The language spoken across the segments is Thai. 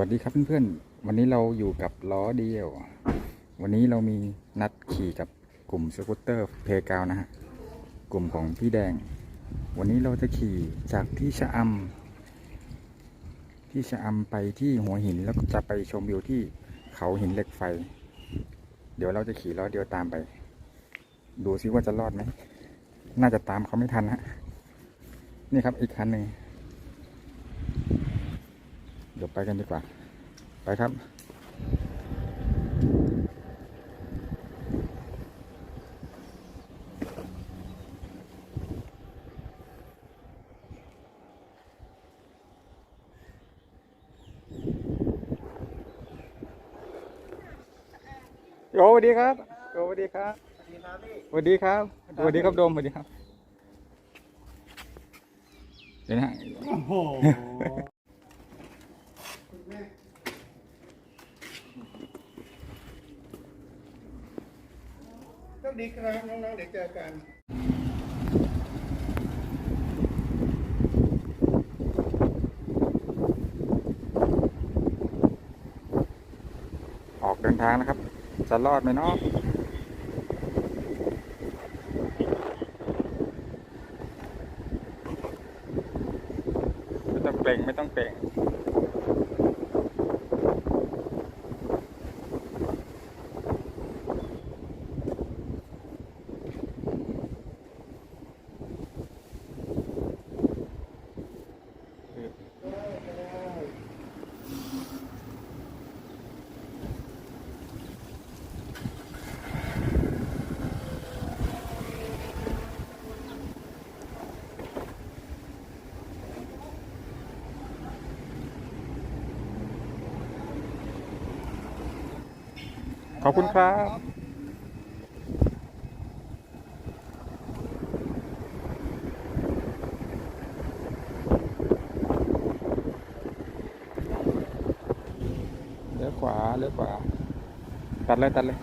วัสดีครับเพื่อนๆ วันนี้เราอยู่กับล้อเดียว วันนี้เรามีนัดขี่กับกลุ่มสกูตเตอร์เพกาวนะฮะ กลุ่มของพี่แดง วันนี้เราจะขี่จากที่ชะอำที่ชะอำไปที่หัวหินแล้วก็จะไปชมวิวที่เขาหินเหล็กไฟ เดี๋ยวเราจะขี่ล้อเดียวตามไป ดูซิว่าจะรอดไหม น่าจะตามเขาไม่ทันฮะ นี่ครับอีกคันหนึ่ง เดี๋ยวไปกันดีกว่า ไปครับโอ้สวัสดีครับโอ้สวัสดีครับสวัสดีครับพี่สวัสดีครับสวัสดีครับโดมสวัสดีครับ เดี๋ยวนะฮะ โอ้โหโชค ดีครับน้องๆเดี๋ยวเจอกันออกเดินทางนะครับ จะรอดไหมเนาะไม่ต้องเกรงไม่ต้องเกรง ขอบคุณครับเลี้ยวขวาเลี้ยวขวาตัดเลยตัดเลย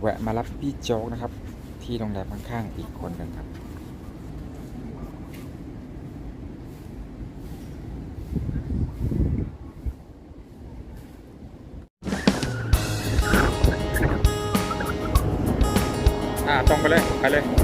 แวะมารับพี่โจ๊กนะครับ ที่โรงแรมข้างๆอีกคนหนึ่งครับ อ่าตรงไปเลย ไปเลย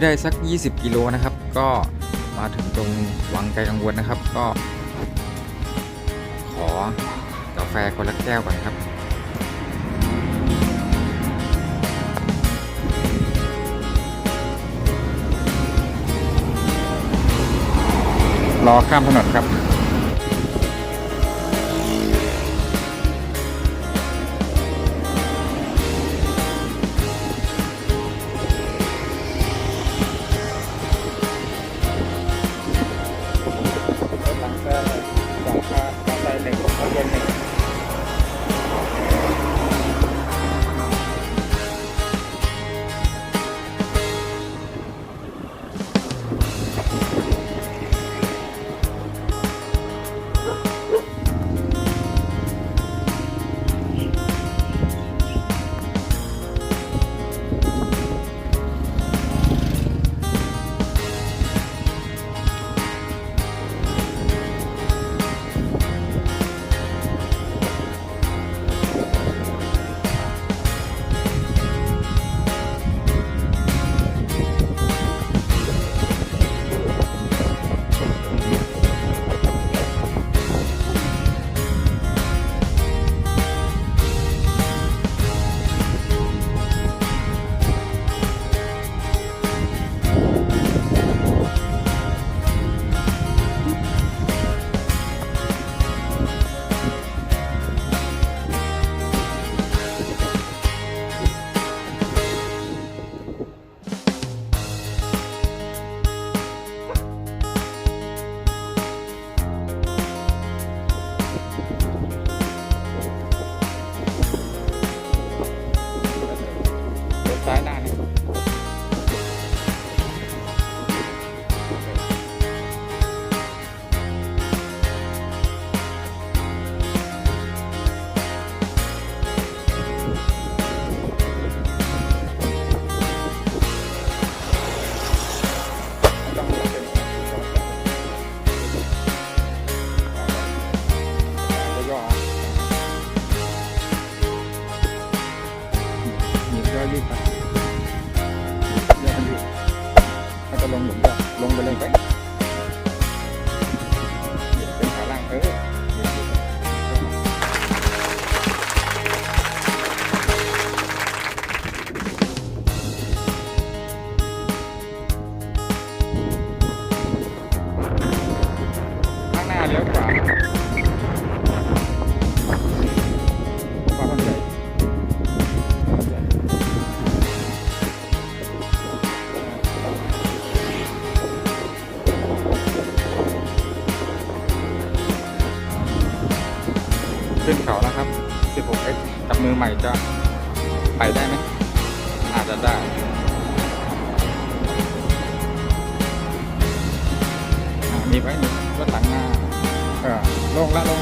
ไม่ได้สัก 20 กิโลนะครับ ก็มาถึงตรงวังไกลกังวลนะครับ ก็ ขอกาแฟคนละแก้วก่อนครับรอข้ามถนนครับ ขึ้นเขาแล้วครับ 16x กับมือใหม่จะไปได้ไหม อาจจะได้มีไว้หนึ่งรถหลังหน้าเออลงละลง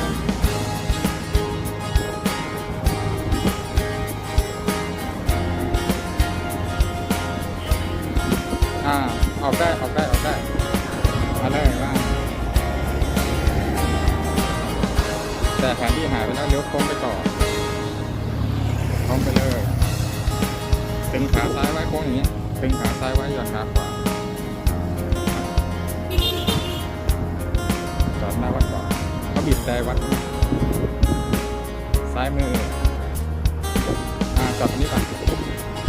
ายไปแล้วเลี้ยวโค้งไปต่อโค้งไปเลยตึงขาซ้ายไว้โค้งอย่างเงี้ตึงขาซ้ายไว้หย่อนขาขวาจอดหน้าวัดก่อนเขาบีบแต่วัด ซ้ายมืออ่าจอดตรงนี้ก่อน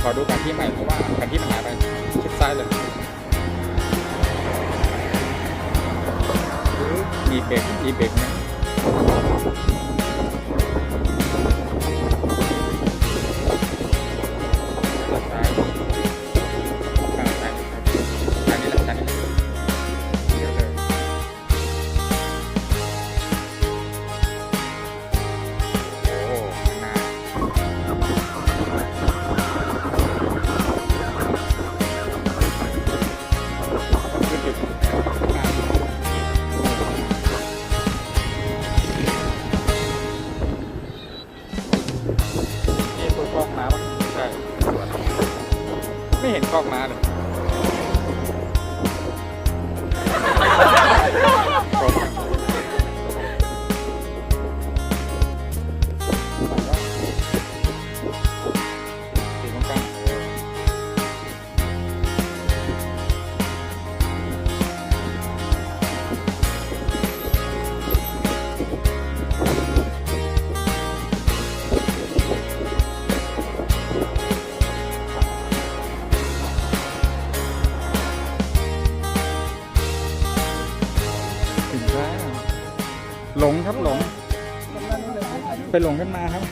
ขอดูแผนที่ใหม่เพราะว่าแผนที่มันหายไปชิดซ้ายเลยมีเบรกมีเบรกไห ไปหลงกันมาครับ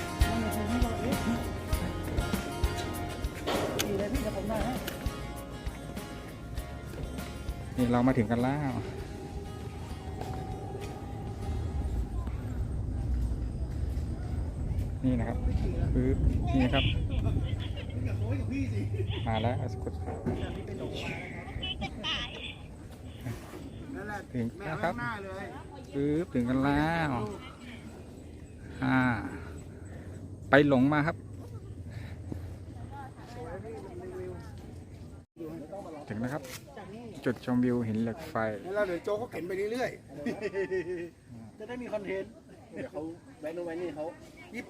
ขี่เลยพี่เดี๋ยวผมได้ให้นี่เรามาถึงกันแล้วนี่นะครับปึ๊บนี่นะครับอย่าโค้ยกับพี่สิมาแล้วสกุตนั่นแหละถึงแม่แล้วครัข้าบงหน้าเลยปึ๊บถึงกันแล้ว อ่า ไปหลงมาครับ ถึงแล้วครับ จุดชมวิวหินเหล็กไฟ แล้วเราเดี๋ยวโจกเขาเข็นไปเรื่อยๆ จะได้มีคอนเทนต์ เดี๋ยวเขาแว้นนู่นแว้นนี่เขายิบ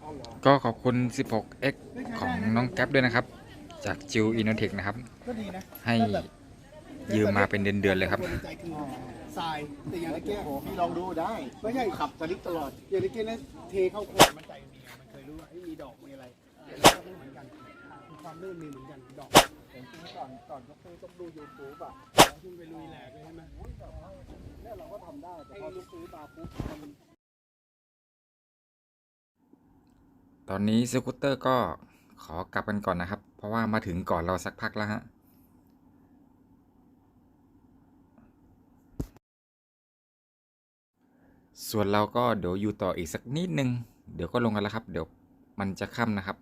เอาเหรอก็ขอบคุณ 16x ของน้องแก๊ปด้วยนะครับ จากจิวอินโนเทคนะครับก็ดีนะให้ยืมมาเป็นเดือนๆเลยครับใจคือ ทรายแต่อย่างตะเกียบพี่ลองดูได้ไม่ใช่ขับสลิปตลอดอย่างตะเกียบนั้นเทเข้าโคนมันใจมีไงมันเคยรู้ว่าเอ้ยมีดอกมีอะไรแต่เราก็ไม่เหมือนกันมีความลื่นมีเหมือนกันดอกผมคิดก่อนก่อนก็คือต้องดูยูทูบอะแล้วขึ้นไปลุยแหลกเลยใช่ไหมเนี่ยเราก็ทำได้แต่พอยูทูบมาปุ๊บมันตอนนี้สกูตเตอร์ก็ขอกลับกันก่อนนะครับ เพราะว่ามาถึงก่อนเราสักพักแล้วฮะ ส่วนเราก็เดี๋ยวอยู่ต่ออีกสักนิดนึง เดี๋ยวก็ลงกันแล้วครับ เดี๋ยวมันจะค่ำนะครับ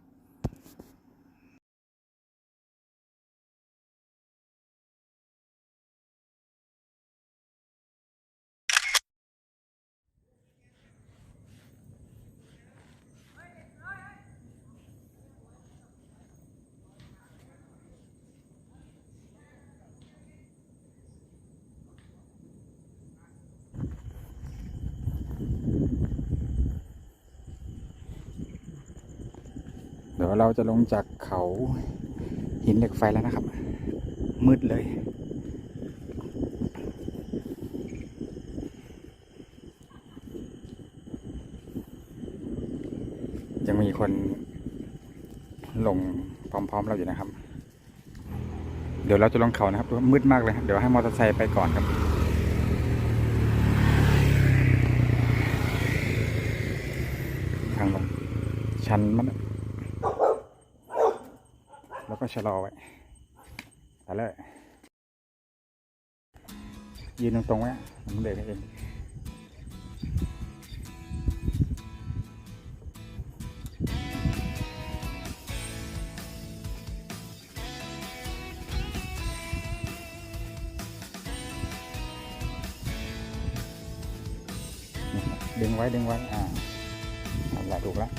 ยวเราจะลงจากเขาหินเหล็กไฟแล้วนะครับ มืดเลยยังมีคนลงพร้อมๆเราอยู่นะครับ เดี๋ยวเราจะลงเขานะครับมืดมากเลย เดี๋ยวให้มอเตอร์ไซค์ไปก่อนครับ ทางลงชันมันแล้วก็ ชะลอไว้ไปเลยยืนตรงๆไว้มันเบรกเองดึงไว้ดึงไว้อ่าเอาละถูกแล้ว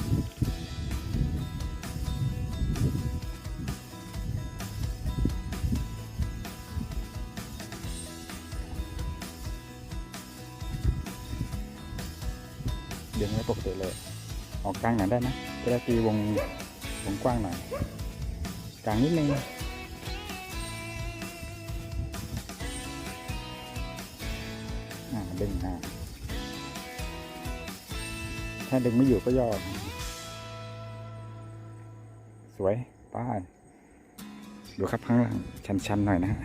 ดึงไว้ปกติเลย ออกกลางหน่อยได้นะจะได้ตีวงวงกว้างหน่อยกลางนิดนึงอ่าดึงอ่าถ้าดึงไม่อยู่ก็ย่อสวยป้ายดูครับข้างล่างชันๆหน่อยนะฮะ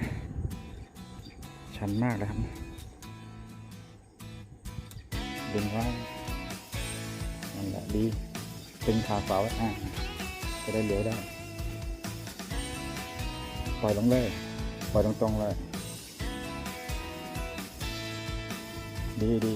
ชันมากเลยครับดึงไว้นั่นแหละ ดีตึงขาเฝาไว้อะจะได้เลี้ยวได้ ปล่อยลงเลย ปล่อยตรงๆเลย ดีดี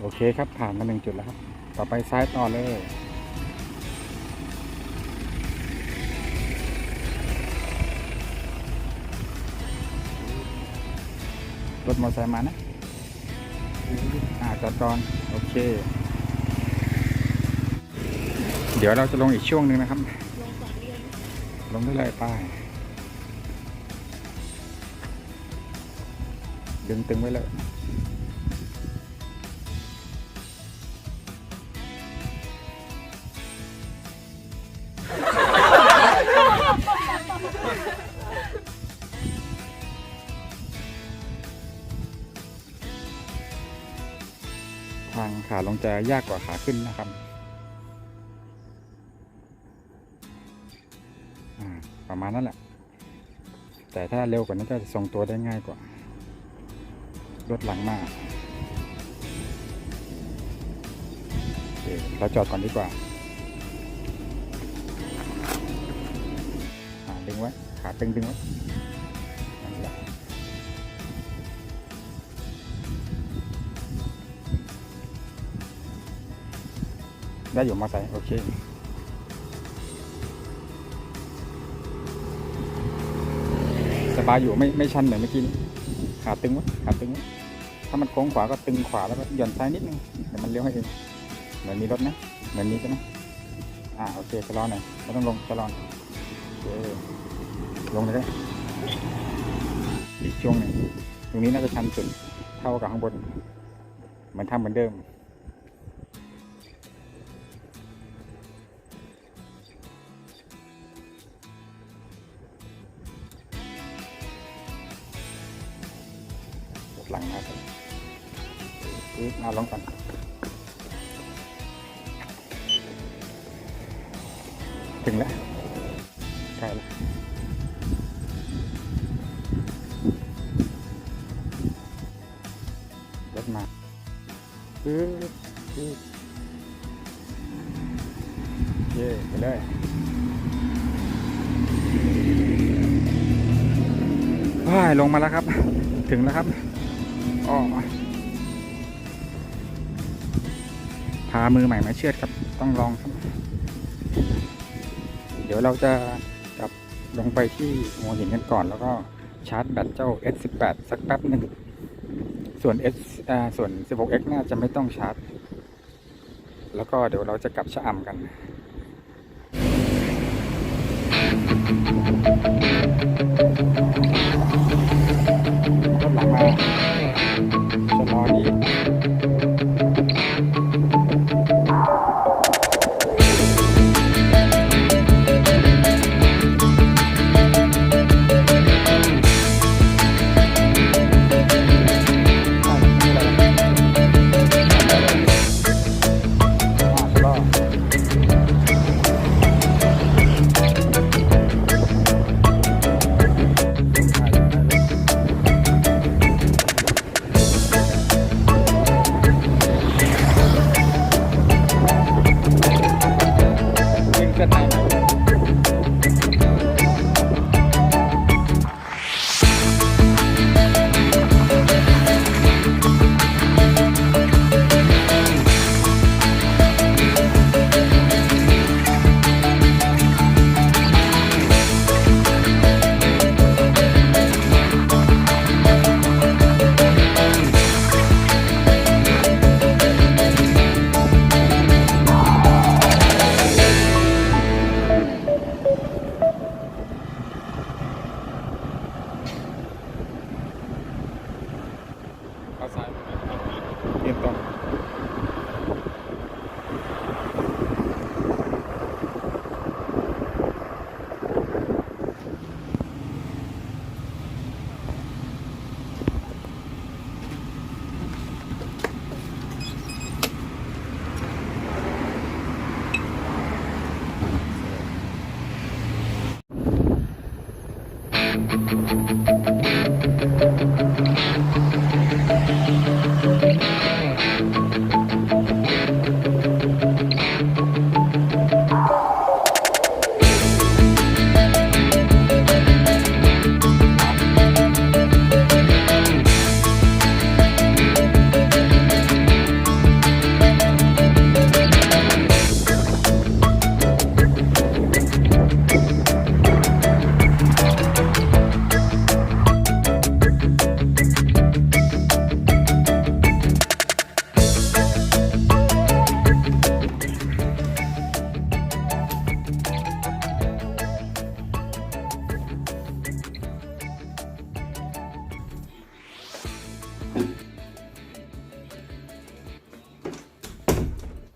โอเคครับผ่านมาหนึ่งจุดแล้วครับ ต่อไปซ้ายต่อเลยรถมอเตอร์ไซค์มานะ อ่าจอดก่อนโอเค เดี๋ยวเราจะลงอีกช่วงหนึ่งนะครับ ลงได้เลยป้ายดึงตึงไว้เลยางขาลงจะยากกว่าขาขึ้นนะครับประมาณนั้นแหละ แต่ถ้าเร็วกว่านั้นก็จะทรงตัวได้ง่ายกว่า รถหลังมากเราจอดก่อนดีกว่าอ่าดึงไว้ ขาตึงดึงไว้ ได้อยู่มาใส่โอเคสบายอยู่ไม่ไม่ชันเหมือนเมื่อกี้นี้ขาตึงว้ขาตึงว้ถ้ามันโค้งขวาก็ตึงขวาแล้วก็หย่อนซ้ายนิดนึงเดี๋ยวมันเลี้ยวให้เองเหมือนมีรถนะ เหมือนนี้ใช่ไหมอ่าโอเคชะลอหน่อยไม่ต้องลงชะลอหน่อยโอเคลงเลยได้อีกช่วงหนึ่งตรงนี้น่าจะชันสุดเท่ากับข้างบนเหมือนทำเหมือนเดิม เอาลงก่อนถึงแล้วใกล้แล้วรถมาปึ๊บปึ๊บเย่ไปเลยว้ายลงมาแล้วครับ ถึงแล้วครับอ๋อ มือใหม่มาเชือดครับ ต้องลองครับ เดี๋ยวเราจะกลับลงไปที่หัวหินกันก่อน แล้วก็ชาร์จแบตเจ้า S18 สักแป๊บหนึ่ง ส่วน S อ่าส่วน 16X น่าจะไม่ต้องชาร์จ แล้วก็เดี๋ยวเราจะกลับชะอำกัน